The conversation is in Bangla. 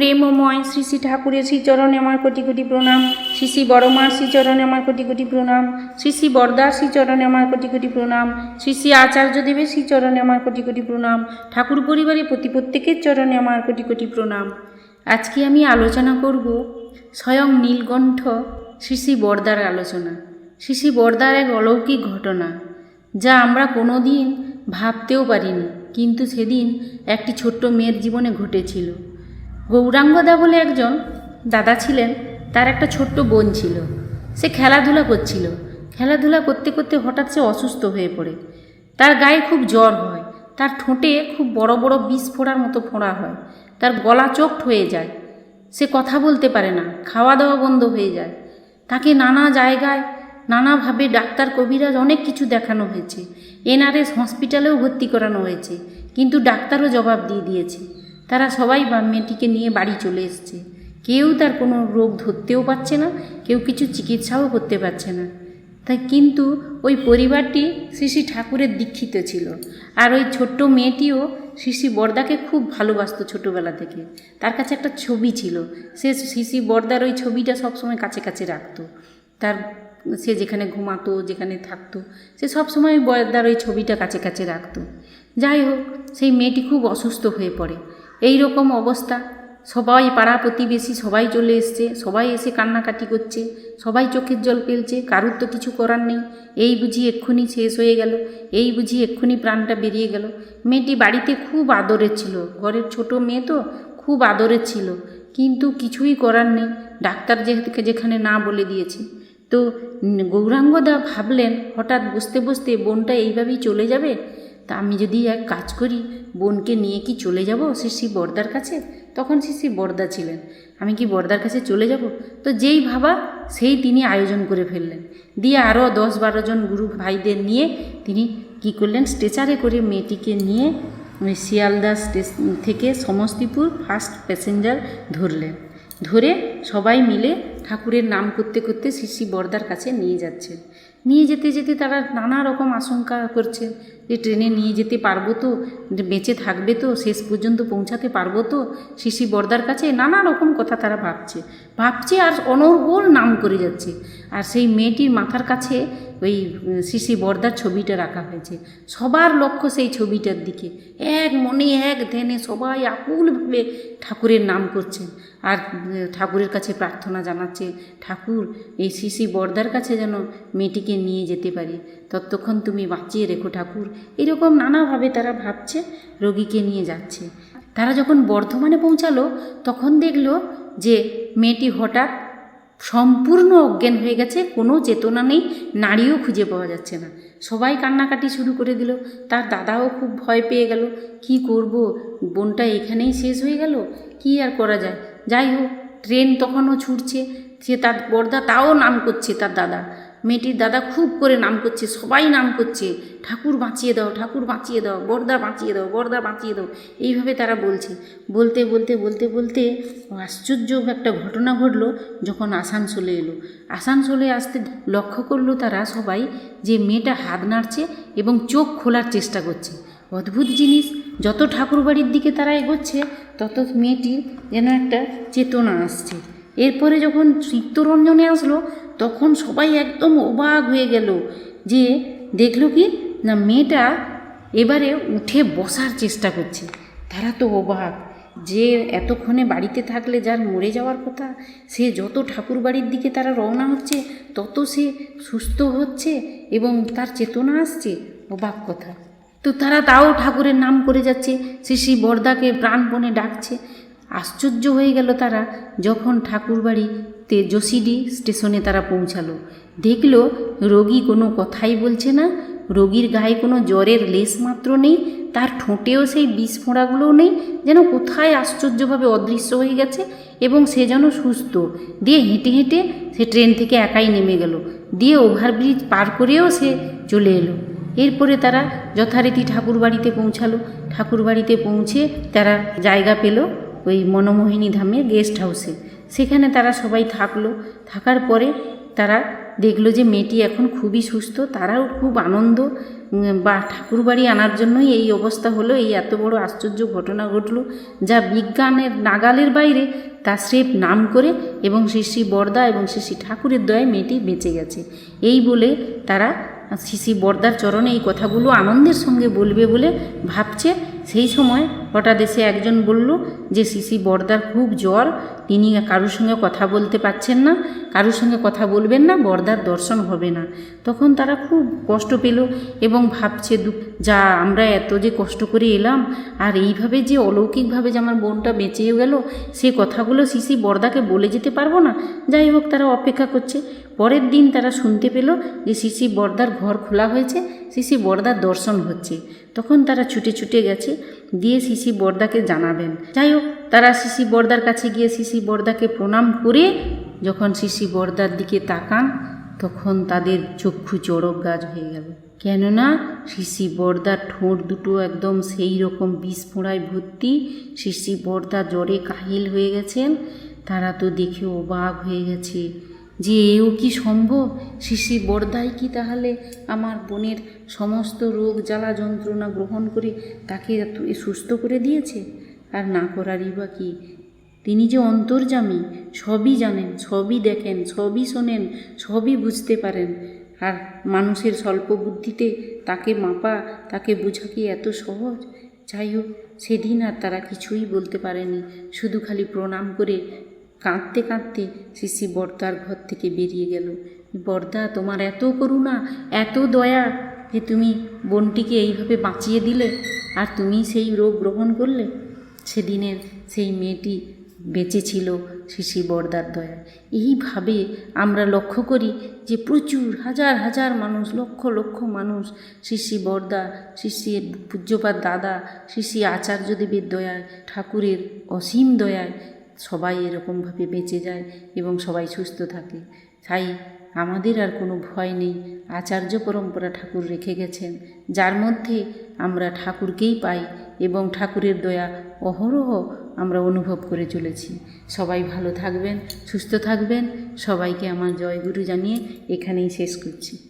প্রেমময় শ্রী শ্রী ঠাকুরের শ্রীচরণে আমার কোটি কোটি প্রণাম। শ্রী শ্রী বড়মার শ্রীচরণে আমার কোটি কোটি প্রণাম। শ্রী শ্রী বরদার শ্রীচরণে আমার কোটি কোটি প্রণাম। শ্রী শ্রী আচার্যদেবের শ্রীচরণে আমার কোটি কোটি প্রণাম। ঠাকুর পরিবারের প্রতি প্রত্যেকের চরণে আমার কোটি কোটি প্রণাম। আজকে আমি আলোচনা করব স্বয়ং নীলকণ্ঠ শ্রী শ্রী বরদার আলোচনা। শ্রী শ্রী বরদার এক অলৌকিক ঘটনা, যা আমরা কোনো দিন ভাবতেও পারিনি, কিন্তু সেদিন একটি ছোট্ট মেয়ের জীবনে ঘটেছিল। গৌরাঙ্গদা বলে একজন দাদা ছিলেন, তার একটা ছোট্ট বোন ছিল। সে খেলাধুলা করছিল। খেলাধুলা করতে করতে হঠাৎ সে অসুস্থ হয়ে পড়ে। তার গায়ে খুব জ্বর হয়। তার ঠোঁটে খুব বড় বড় বিষ ফোড়ার মতো ফোড়া হয়। তার গলা চোখ হয়ে যায়। সে কথা বলতে পারে না। খাওয়া দাওয়া বন্ধ হয়ে যায়। তাকে নানা জায়গায় নানাভাবে ডাক্তার কবিরাজ অনেক কিছু দেখানো হয়েছে। এনআরএস হসপিটালেও ভর্তি করানো হয়েছে। কিন্তু ডাক্তারও জবাব দিয়ে দিয়েছে। তারা সবাই মেয়েটিকে নিয়ে বাড়ি চলে এসছে। কেউ তার কোনো রোগ ধরতেও পারছে না, কেউ কিছু চিকিৎসাও করতে পারছে না। তাই কিন্তু ওই পরিবারটি শ্রী শ্রী ঠাকুরের দীক্ষিত ছিল। আর ওই ছোট্ট মেয়েটিও শ্রী বরদাকে খুব ভালোবাসতো ছোটোবেলা থেকে। তার কাছে একটা ছবি ছিল। সে শ্রী বরদার ওই ছবিটা সবসময় কাছে কাছে রাখত। তার সে যেখানে ঘুমাতো, যেখানে থাকতো, সে সবসময় বরদার ওই ছবিটা কাছে কাছে রাখত। যাই হোক, সেই মেয়েটি খুব অসুস্থ হয়ে পড়ে। এই রকম অবস্থা। সবাই পাড়া প্রতিবেশী, সবাই চলে এসছে, সবাই এসে কান্নাকাটি করছে, সবাই চোখের জল ফেলছে, কারুর তো কিছু করার নেই। এই বুঝি এক্ষুনি শেষ হয়ে গেল, এই বুঝি এক্ষুনি প্রাণটা বেরিয়ে গেল। মেয়েটি বাড়িতে খুব আদরের ছিল, ঘরের ছোট মেয়ে তো খুব আদরের ছিল, কিন্তু কিছুই করার নেই, ডাক্তার যেহেতু যেখানে না বলে দিয়েছে। তো গৌরাঙ্গদা ভাবলেন, হঠাৎ বসতে বসতে বোনটা এইভাবেই চলে যাবে? তা আমি যদি এক কাজ করি, বোনকে নিয়ে কি চলে যাব শ্রী বর্দার কাছে? তখন শ্রী বর্দা ছিলেন। আমি কি বর্দার কাছে চলে যাব? তো যেই ভাবা, সেই তিনি আয়োজন করে ফেললেন। দিয়ে আরও দশ বারো জন গুরু ভাইদের নিয়ে তিনি কি করলেন? স্ট্রেচারে করে মেয়েটিকে নিয়ে শিয়ালদা স্টেশন থেকে সমস্তিপুর ফার্স্ট প্যাসেঞ্জার ধরলেন। ধরে সবাই মিলে ঠাকুরের নাম করতে করতে শ্রী বর্দার কাছে নিয়ে যাচ্ছে। নিয়ে যেতে যেতে তারা নানা রকম আশঙ্কা করছে যে ট্রেনে নিয়ে যেতে পারব তো, বেঁচে থাকবে তো, শেষ পর্যন্ত পৌঁছাতে পারব তো শিশি বর্দার কাছে নানা রকম কথা তারা ভাবছে। ভাবছে আর অনর্গল নাম করে যাচ্ছে। আর সেই মেয়েটির মাথার কাছে ওই শিশি বর্দার ছবিটা রাখা হয়েছে। সবার লক্ষ্য সেই ছবিটার দিকে। এক মনে এক ধ্যানে সবাই আকুলভাবে ঠাকুরের নাম করছেন আর ঠাকুরের কাছে প্রার্থনা জানাচ্ছে, ঠাকুর, এই শিশি বর্দার কাছে যেন মেয়েটিকে নিয়ে যেতে পারি। ততক্ষণ তুমি বাঁচিয়ে রেখো ঠাকুর। এরকম নানাভাবে তারা ভাবছে, রোগীকে নিয়ে যাচ্ছে। তারা যখন বর্ধমানে পৌঁছালো, তখন দেখল যে মেয়েটি হঠাৎ সম্পূর্ণ অজ্ঞান হয়ে গেছে, কোনো চেতনা নেই নাড়িও খুঁজে পাওয়া যাচ্ছে না। সবাই কান্নাকাটি শুরু করে দিল। তার দাদাও খুব ভয় পেয়ে গেল। কি করব? বোনটা এখানেই শেষ হয়ে গেল? কি আর করা যায়? যাই হোক ট্রেন তখনও ছুটছে সে তার বর্দা তাও নাম করছে তার দাদা। মেয়েটির দাদা খুব করে নাম করছে, সবাই নাম করছে, ঠাকুর বাঁচিয়ে দাও, ঠাকুর বাঁচিয়ে দাও বর্দা বাঁচিয়ে দাও বর্দা বাঁচিয়ে দাও। এইভাবে তারা বলছে। বলতে বলতে বলতে বলতে আশ্চর্য একটা ঘটনা ঘটলো যখন আসানসোলে এলো। আসানসোলে আসতে লক্ষ্য করল তারা সবাই যে মেয়েটা হাত নাড়ছে এবং চোখ খোলার চেষ্টা করছে। অদ্ভুত জিনিস। যত ঠাকুর বাড়ির দিকে তারা এগোচ্ছে, তত মেয়েটির যেন একটা চেতনা আসছে। এরপরে যখন চিত্তরঞ্জনে আসলো, তখন সবাই একদম অবাক হয়ে গেল যে দেখল কি? না, মেয়েটা এবারে উঠে বসার চেষ্টা করছে। তারা তো অবাক যে এতক্ষণে বাড়িতে থাকলে যার মরে যাওয়ার কথা, সে যত ঠাকুর বাড়ির দিকে তারা রওনা হচ্ছে, তত সে সুস্থ হচ্ছে এবং তার চেতনা আসছে। অবাক কথা। তো তারা তাও ঠাকুরের নাম করে যাচ্ছে। সে শ্রী বরদাকে প্রাণপণে ডাকছে। আশ্চর্য হয়ে গেল তারা। যখন ঠাকুরবাড়িতে যোশিডি স্টেশনে তারা পৌঁছালো, দেখল রোগী কোনো কথাই বলছে না। রোগীর গায়ে কোনো জ্বরের লেশ মাত্র নেই, তার ঠোঁটেও সেই বিষ ফোঁড়াগুলোও নেই, যেন কোথায় আশ্চর্যভাবে অদৃশ্য হয়ে গেছে এবং সে যেন সুস্থ। দিয়ে হেঁটে হেঁটে সে ট্রেন থেকে একাই নেমে গেল। দিয়ে ওভারব্রিজ পার করেও সে চলে এলো। এরপরে তারা যথারীতি ঠাকুর বাড়িতে পৌঁছালো। ঠাকুর বাড়িতে পৌঁছে তারা জায়গা পেল ওই মনমোহিনী ধামে গেস্ট হাউসে। সেখানে তারা সবাই থাকল। থাকার পরে তারা দেখল যে মেয়েটি এখন খুবই সুস্থ, তারাও খুব আনন্দ বা ঠাকুরবাড়ি আনার জন্যই এই অবস্থা হলো, এই এত বড় আশ্চর্য ঘটনা ঘটলো, যা বিজ্ঞানের নাগালের বাইরে তা স্রেফ নাম করে এবং শ্রী শ্রী বরদা এবং শ্রী শ্রী ঠাকুরের দয়ায় মেয়েটি বেঁচে গেছে। এই বলে তারা শ্রী বরদার চরণে এই কথাগুলো আনন্দের সঙ্গে বলবে বলে ভাবছে। সেই সময় হঠাৎ এসে একজন বলল যে, শ্রী বর্দার খুব জ্বর। তিনি কারোর সঙ্গে কথা বলতে পারছেন না। কারোর সঙ্গে কথা বলবেন না, বর্দার দর্শন হবে না। তখন তারা খুব কষ্ট পেল এবং ভাবছে যা আমরা এত যে কষ্ট করে এলাম, আর এইভাবে যে অলৌকিকভাবে যে আমার বোনটা বেঁচেও গেল, সে কথাগুলো শিশি বর্দাকে বলে যেতে পারব না? যাই হোক, তারা অপেক্ষা করছে। পরের দিন তারা শুনতে পেল যে শিশি বর্দার ঘর খোলা হয়েছে, শিশি বর্দার দর্শন হচ্ছে। তখন তারা ছুটে ছুটে গেছে, দিয়ে শিশি বর্দাকে জানাবেন। যাই হোক, তারা শিশি বর্দার কাছে গিয়ে শিশি বর্দাকে প্রণাম করে, যখন শিশি বর্দার দিকে তাকান, তখন তাদের চক্ষু চড়ক গাছ হয়ে গেল। কেননা শিশি বর্দার ঠোঁট দুটো একদম সেই রকম বিষ ফোঁড়ায় ভর্তি, শিশি বর্দা জ্বরে কাহিল হয়ে গেছেন। তারা তো দেখে অবাক হয়ে গেছে। যে এও কি সম্ভব? শিশি বর্দাই কি তাহলে আমার বোনের সমস্ত রোগ জ্বালা যন্ত্রণা গ্রহণ করে তাকে সুস্থ করে দিয়েছে? আর না করারই বা কি? তিনি যে অন্তর্জামী সবই জানেন, সবই দেখেন, সবই শোনেন, সবই বুঝতে পারেন। আর মানুষের স্বল্প বুদ্ধিতে তাকে মাপা, তাকে বোঝা কি এত সহজ? যাই হোক, সেদিন আর তারা কিছুই বলতে পারেনি। শুধু খালি প্রণাম করে কাঁদতে কাঁদতে শিশি বর্দার ঘর থেকে বেরিয়ে গেল। বর্দা, তোমার এত করুণা, এত দয়া যে তুমি বোনটিকে এইভাবে বাঁচিয়ে দিলে আর তুমি সেই রোগ গ্রহণ করলে? সেদিনের সেই মেয়েটি বেঁচে ছিল শিশি বর্দার দয়া এইভাবে আমরা লক্ষ্য করি যে প্রচুর হাজার হাজার মানুষ, লক্ষ লক্ষ মানুষ, শিশি বর্দা শিশি পূজ্যপাত দাদা, শিশি আচার্যদেবের দয়ায়, ঠাকুরের অসীম দয়ায় সবাই এরকমভাবে বেঁচে যায় এবং সবাই সুস্থ থাকে। তাই আমাদের আর কোনো ভয় নেই। আচার্য পরম্পরা ঠাকুর রেখে গেছেন। যার মধ্যে আমরা ঠাকুরকেই পাই এবং ঠাকুরের দয়া অহরহ আমরা অনুভব করে চলেছি। সবাই ভালো থাকবেন, সুস্থ থাকবেন। সবাইকে আমার জয়গুরু জানিয়ে এখানেই শেষ করছি।